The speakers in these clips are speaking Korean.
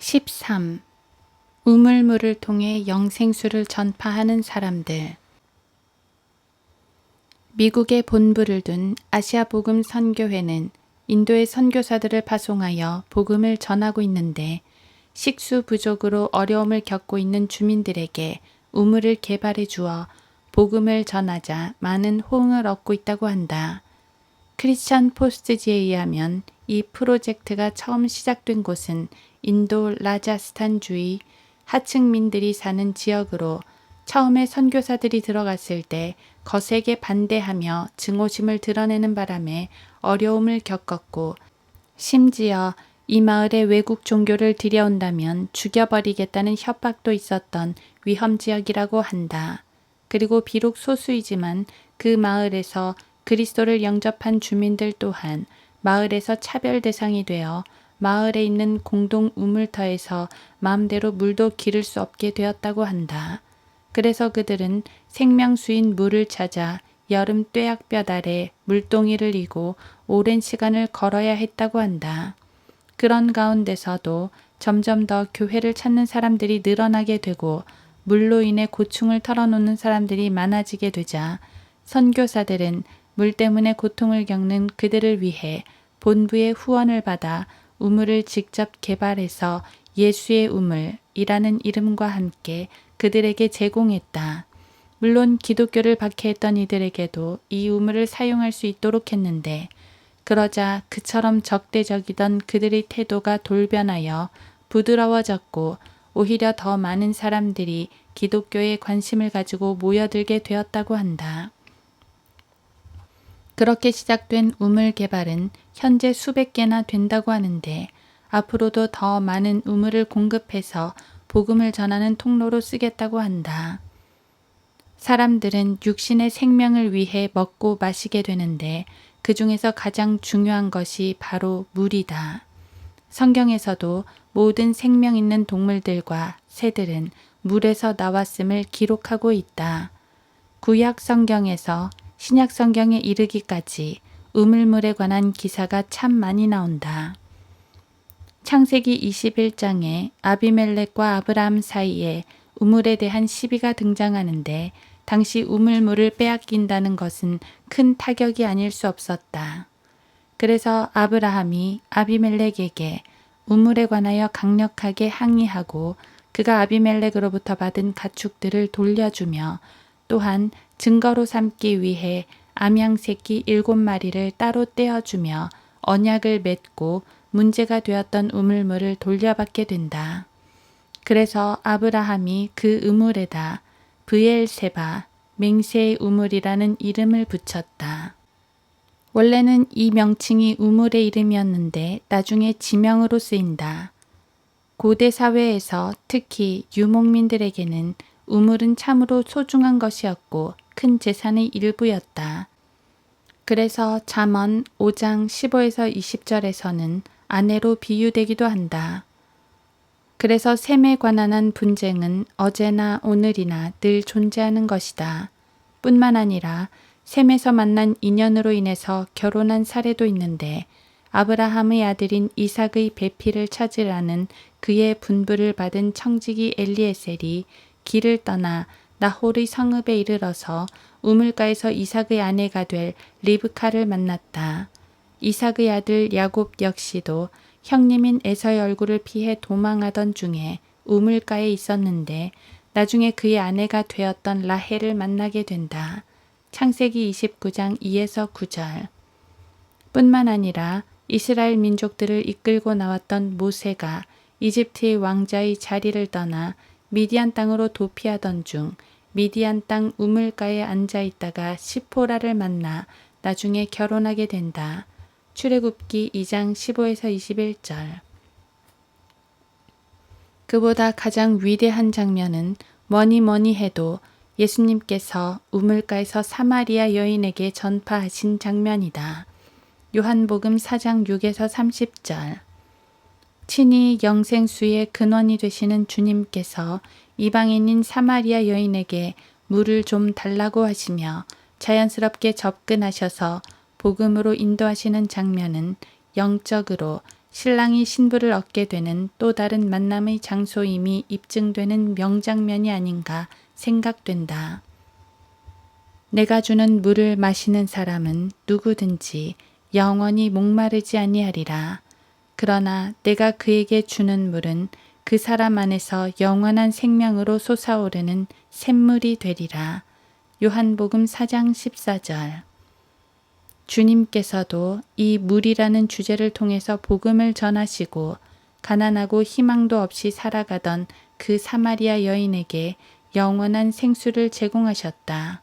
13. 우물물을 통해 영생수를 전파하는 사람들. 미국에 본부를 둔 아시아 복음 선교회는 인도의 선교사들을 파송하여 복음을 전하고 있는데 식수 부족으로 어려움을 겪고 있는 주민들에게 우물을 개발해 주어 복음을 전하자 많은 호응을 얻고 있다고 한다. 크리스천 포스트지에 의하면 이 프로젝트가 처음 시작된 곳은 인도 라자스탄주의 하층민들이 사는 지역으로 처음에 선교사들이 들어갔을 때 거세게 반대하며 증오심을 드러내는 바람에 어려움을 겪었고 심지어 이 마을에 외국 종교를 들여온다면 죽여버리겠다는 협박도 있었던 위험 지역이라고 한다. 그리고 비록 소수이지만 그 마을에서 그리스도를 영접한 주민들 또한 마을에서 차별 대상이 되어 마을에 있는 공동 우물터에서 마음대로 물도 기를 수 없게 되었다고 한다. 그래서 그들은 생명수인 물을 찾아 여름 뙤약볕 아래 물동이를 이고 오랜 시간을 걸어야 했다고 한다. 그런 가운데서도 점점 더 교회를 찾는 사람들이 늘어나게 되고 물로 인해 고충을 털어놓는 사람들이 많아지게 되자 선교사들은 물 때문에 고통을 겪는 그들을 위해 본부의 후원을 받아 우물을 직접 개발해서 예수의 우물이라는 이름과 함께 그들에게 제공했다. 물론 기독교를 박해했던 이들에게도 이 우물을 사용할 수 있도록 했는데 그러자 그처럼 적대적이던 그들의 태도가 돌변하여 부드러워졌고 오히려 더 많은 사람들이 기독교에 관심을 가지고 모여들게 되었다고 한다. 그렇게 시작된 우물 개발은 현재 수백 개나 된다고 하는데 앞으로도 더 많은 우물을 공급해서 복음을 전하는 통로로 쓰겠다고 한다. 사람들은 육신의 생명을 위해 먹고 마시게 되는데 그 중에서 가장 중요한 것이 바로 물이다. 성경에서도 모든 생명 있는 동물들과 새들은 물에서 나왔음을 기록하고 있다. 구약 성경에서 신약 성경에 이르기까지 우물물에 관한 기사가 참 많이 나온다. 창세기 21장에 아비멜렉과 아브라함 사이에 우물에 대한 시비가 등장하는데 당시 우물물을 빼앗긴다는 것은 큰 타격이 아닐 수 없었다. 그래서 아브라함이 아비멜렉에게 우물에 관하여 강력하게 항의하고 그가 아비멜렉으로부터 받은 가축들을 돌려주며 또한 증거로 삼기 위해 암양 새끼 일곱 마리를 따로 떼어주며 언약을 맺고 문제가 되었던 우물물을 돌려받게 된다. 그래서 아브라함이 그 우물에다 브엘세바 맹세의 우물이라는 이름을 붙였다. 원래는 이 명칭이 우물의 이름이었는데 나중에 지명으로 쓰인다. 고대 사회에서 특히 유목민들에게는 우물은 참으로 소중한 것이었고 큰 재산의 일부였다. 그래서 잠언 5장 15에서 20절에서는 아내로 비유되기도 한다. 그래서 셈에 관한 한 분쟁은 어제나 오늘이나 늘 존재하는 것이다. 뿐만 아니라 셈에서 만난 인연으로 인해서 결혼한 사례도 있는데 아브라함의 아들인 이삭의 배필을 찾으라는 그의 분부를 받은 청지기 엘리에셀이 길을 떠나 나홀의 성읍에 이르러서 우물가에서 이삭의 아내가 될 리브카를 만났다. 이삭의 아들 야곱 역시도 형님인 에서의 얼굴을 피해 도망하던 중에 우물가에 있었는데 나중에 그의 아내가 되었던 라헬을 만나게 된다. 창세기 29장 2에서 9절. 뿐만 아니라 이스라엘 민족들을 이끌고 나왔던 모세가 이집트의 왕자의 자리를 떠나 미디안 땅으로 도피하던 중 미디안 땅 우물가에 앉아 있다가 시포라를 만나 나중에 결혼하게 된다. 출애굽기 2장 15에서 21절. 그보다 가장 위대한 장면은 뭐니 뭐니 해도 예수님께서 우물가에서 사마리아 여인에게 전파하신 장면이다. 요한복음 4장 6에서 30절. 친히 영생수의 근원이 되시는 주님께서 이방인인 사마리아 여인에게 물을 좀 달라고 하시며 자연스럽게 접근하셔서 복음으로 인도하시는 장면은 영적으로 신랑이 신부를 얻게 되는 또 다른 만남의 장소임이 입증되는 명장면이 아닌가 생각된다. 내가 주는 물을 마시는 사람은 누구든지 영원히 목마르지 아니하리라. 그러나 내가 그에게 주는 물은 그 사람 안에서 영원한 생명으로 솟아오르는 샘물이 되리라. 요한복음 4장 14절. 주님께서도 이 물이라는 주제를 통해서 복음을 전하시고 가난하고 희망도 없이 살아가던 그 사마리아 여인에게 영원한 생수를 제공하셨다.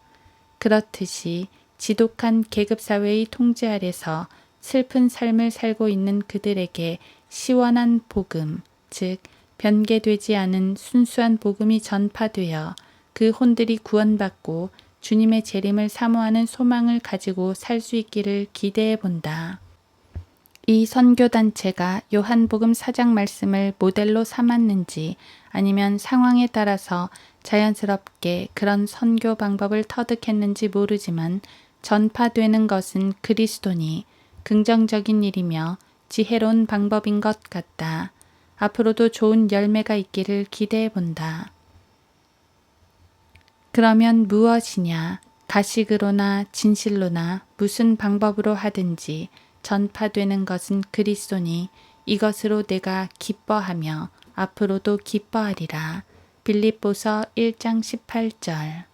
그렇듯이 지독한 계급사회의 통제 아래서 슬픈 삶을 살고 있는 그들에게 시원한 복음, 즉, 변개되지 않은 순수한 복음이 전파되어 그 혼들이 구원받고 주님의 재림을 사모하는 소망을 가지고 살 수 있기를 기대해 본다. 이 선교단체가 요한복음 4장 말씀을 모델로 삼았는지 아니면 상황에 따라서 자연스럽게 그런 선교 방법을 터득했는지 모르지만 전파되는 것은 그리스도니 긍정적인 일이며 지혜로운 방법인 것 같다. 앞으로도 좋은 열매가 있기를 기대해 본다. 그러면 무엇이냐? 가식으로나 진실로나 무슨 방법으로 하든지 전파되는 것은 그리스도니 이것으로 내가 기뻐하며 앞으로도 기뻐하리라. 빌립보서 1장 18절